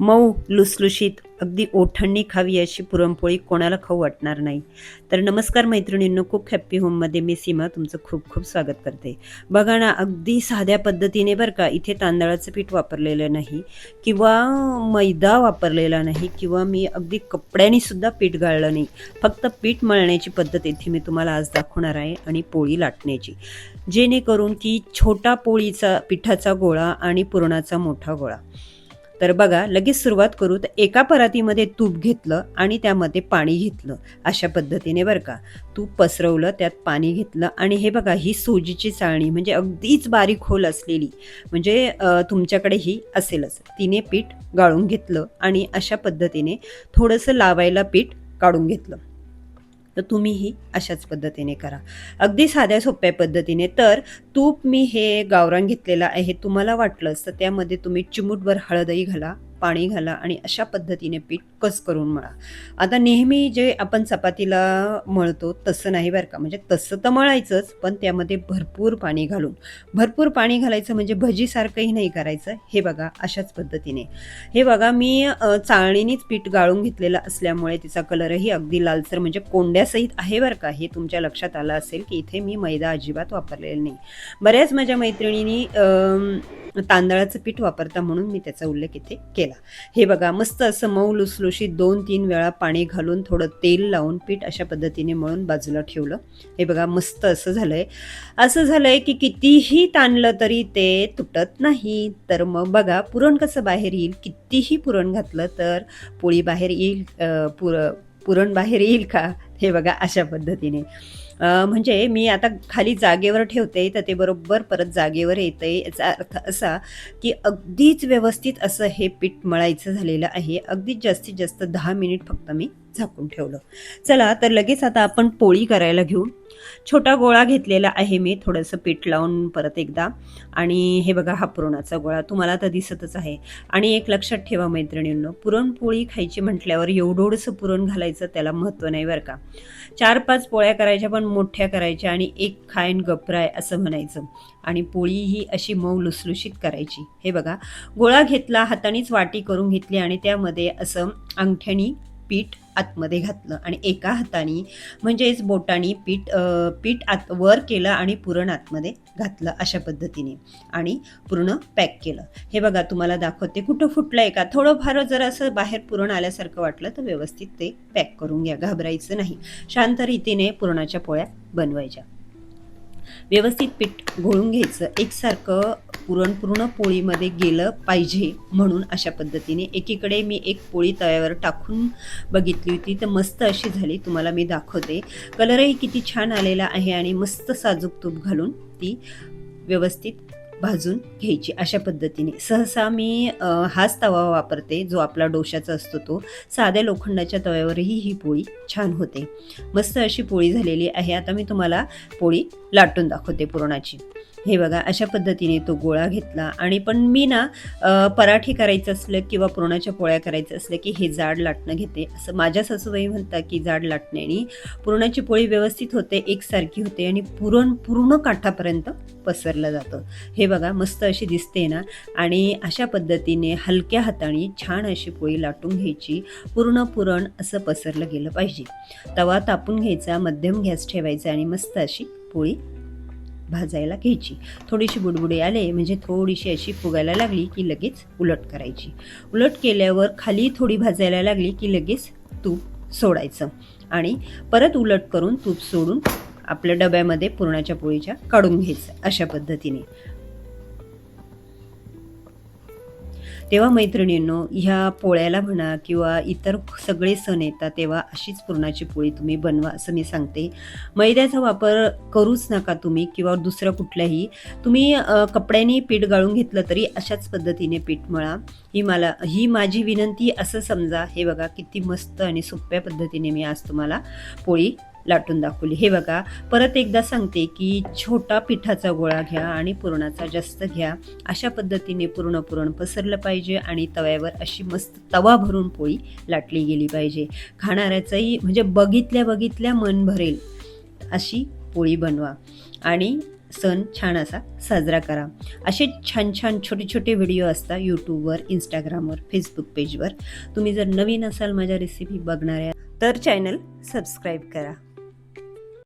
मऊ लुसलुशीत अगदी ओठणणी खावी अशी पुरणपोळी कोणाला खाऊ वाटणार नाही. तर नमस्कार मैत्रिणींनो कुक हॅप्पी होममध्ये मी सीमा तुमचं खूप खूप स्वागत करते. बघा ना अगदी साध्या पद्धतीने बरं का इथे तांदळाचं पीठ वापरलेलं नाही किंवा मैदा वापरलेला नाही किंवा मी अगदी कपड्यानेसुद्धा पीठ गाळलं नाही. फक्त पीठ मळण्याची पद्धत इथे मी तुम्हाला आज दाखवणार आहे आणि पोळी लाटण्याची. जेणेकरून की छोटा पोळीचा पिठाचा गोळा आणि पुरणाचा मोठा गोळा. तर बघा लगेच सुरुवात करू. तर एका परातीमध्ये तूप घेतलं आणि त्यामध्ये पाणी घेतलं अशा पद्धतीने बरं का. तूप पसरवलं त्यात पाणी घेतलं आणि हे बघा ही सोजीची चाळणी म्हणजे अगदीच बारीक खोल असलेली म्हणजे तुमच्याकडे ही असेलच. तिने पीठ गाळून घेतलं आणि अशा पद्धतीने थोडंसं लावायला पीठ काढून घेतलं. तर तुम्हीही अशाच पद्धतीने करा. अगदी साध्या सोप्या पद्धतीने. तर तूप मी हे गावरान घेतलेलं आहे तुम्हाला वाटलंच तर त्यामध्ये तुम्ही चिमूटभर हळदही घाला. पाणी घाला आणि अशा पद्धतीने पीठ कस करून मळा. आता नेहमी जे आपण चपातीला मळतो तसं नाही बरं का. म्हणजे तसं तर मळायचंच पण त्यामध्ये भरपूर पाणी घालून. भरपूर पाणी घालायचं म्हणजे भजीसारखंही नाही करायचं. हे बघा अशाच पद्धतीने. हे बघा मी चाळणीनीच चाळणीनेच पीठ गाळून घेतलेलं असल्यामुळे तिचा कलरही अगदी लालसर म्हणजे कोंड्यासहित आहे बरं का. हे तुमच्या लक्षात आलं असेल की इथे मी मैदा अजिबात वापरलेला नाही. बऱ्याच माझ्या मैत्रिणींनी तांदळाचं पीठ वापरता म्हणून मी त्याचा उल्लेख इथे केला. हे बघा मस्त असं मऊ लुसलुशीत दोन तीन वेळा पाणी घालून थोडं तेल लावून पीठ अशा पद्धतीने मळून बाजूला ठेवलं. हे बघा मस्त असं झालंय. असं झालंय की कितीही ताणलं तरी ते तुटत नाही. तर मग बघा पुरण कसं बाहेर येईल? कितीही पुरण घातलं तर पोळी बाहेर येईल पुर पुरण बाहेर येईल का? हे बघा अशा पद्धतीने. म्हणजे मी आता खाली जागेवर ठेवते तर ते बरोबर परत जागेवर येते. याचा अर्थ असा की अगदीच व्यवस्थित असं हे पीठ मळायचं झालेलं आहे. अगदीच जास्तीत जास्त दहा मिनिट फक्त मी झाकून ठेवलं. चला तर लगेच आता आपण पोळी करायला घेऊ. छोटा गोळा घेतलेला आहे मी थोडंसं पीठ लावून परत एकदा. आणि हे बघा हा पुरणाचा गोळा तुम्हाला तर दिसतच आहे. आणि एक लक्षात ठेवा मैत्रिणींनो पुरणपोळी खायची म्हटल्यावर एवढोडसं पुरण घालायचं त्याला महत्त्व नाही बरं का. चार पाच पोळ्या करायच्या पण मोठ्या करायच्या आणि एक खायन गपराय असं म्हणायचं. आणि पोळी ही अशी मऊ लुसलुशीत करायची. हे बघा गोळा घेतला हातानेच वाटी करून घेतली आणि त्यामध्ये असं अंगठ्यानी पीठ आतमध्ये घातलं आणि एका हाताने म्हणजेच बोटाने पीठ पीठ आत वर केलं आणि पुरण आतमध्ये घातलं अशा पद्धतीने आणि पूर्ण पॅक केलं. हे बघा तुम्हाला दाखवते. कुठं फुटलं आहे का? थोडंफार जर असं बाहेर पुरण आल्यासारखं वाटलं तर व्यवस्थित ते पॅक करून घ्या. घाबरायचं नाही. शांत रीतीने पुरणाच्या पोळ्या बनवायच्या. व्यवस्थित पीठ घोळून घ्यायचं. एकसारखं पुरण पूर्ण पोळीमध्ये गेलं पाहिजे म्हणून अशा पद्धतीने एकीकडे मी एक पोळी तव्यावर टाकून बघितली होती. तर मस्त अशी झाली. तुम्हाला मी दाखवते. कलरही किती छान आलेला आहे आणि मस्त साजूक तूप घालून ती व्यवस्थित भाजून घ्यायची अशा पद्धतीने. सहसा मी हाच तवा वापरते जो आपला डोशाचा असतो तो. साध्या लोखंडाच्या तव्यावरही ही पोळी छान होते. मस्त अशी पोळी झालेली आहे. आता मी तुम्हाला पोळी लाटून दाखवते पुरणाची. हे बघा अशा पद्धतीने तो गोळा घेतला. आणि पण मी ना पराठे करायचं असलं किंवा पुरणाच्या पोळ्या करायचं असलं की हे जाड लाटणं घेते. असं माझ्या सासूबाई म्हणतात की जाड लाटण्याने पुरणाची पोळी व्यवस्थित होते एकसारखी होते आणि पुरण पूर्ण काठापर्यंत पसरलं जातं. हे बघा मस्त अशी दिसते ना. आणि अशा पद्धतीने हलक्या हाताने छान अशी पोळी लाटून घ्यायची. पूर्ण पुरण असं पसरलं गेलं पाहिजे. तवा तापून घ्यायचा मध्यम गॅस ठेवायचा आणि मस्त अशी पोळी भाजायला घ्यायची. थोडीशी बुडबुडी आले म्हणजे थोडीशी अशी फुगायला लागली की लगेच उलट करायची. उलट केल्यावर खाली थोडी भाजायला लागली की लगेच तूप सोडायचं. आणि परत उलट करून तूप सोडून आपल्या डब्यामध्ये पुरणाच्या पोळीच्या काढून घ्यायचं अशा पद्धतीने. तेव्हा मैत्रिणींनो ह्या पोळ्याला म्हणा किंवा इतर सगळे सण येतात तेव्हा अशीच पुरणाची पोळी तुम्ही बनवा असं मी सांगते. मैद्याचा वापर करूच नका तुम्ही किंवा दुसरं कुठल्याही. तुम्ही कपड्यांनी कपड्याने पीठ गाळून घेतलं तरी अशाच पद्धतीने पीठ मळा. ही मला ही माझी विनंती असं समजा. हे बघा किती मस्त आणि सोप्या पद्धतीने मी आज तुम्हाला पोळी लाटून दाखवली. हे बघा परत एकदा सांगते की छोटा पिठाचा गोळा घ्या आणि पुरणाचा जास्त घ्या. अशा पद्धतीने पूर्ण पुरण पसरलं पाहिजे आणि तव्यावर अशी मस्त तवा भरून पोळी लाटली गेली पाहिजे. खाणाऱ्याचंही म्हणजे बघितल्या बघितल्या मन भरेल अशी पोळी बनवा आणि सण छान असा साजरा करा. असे छान छान छोटे छोटे व्हिडिओ असतात यूट्यूबवर इंस्टाग्रामवर फेसबुक पेजवर तुम्ही जर नवीन असाल माझ्या रेसिपी बघणाऱ्या तर चॅनल सबस्क्राईब करा.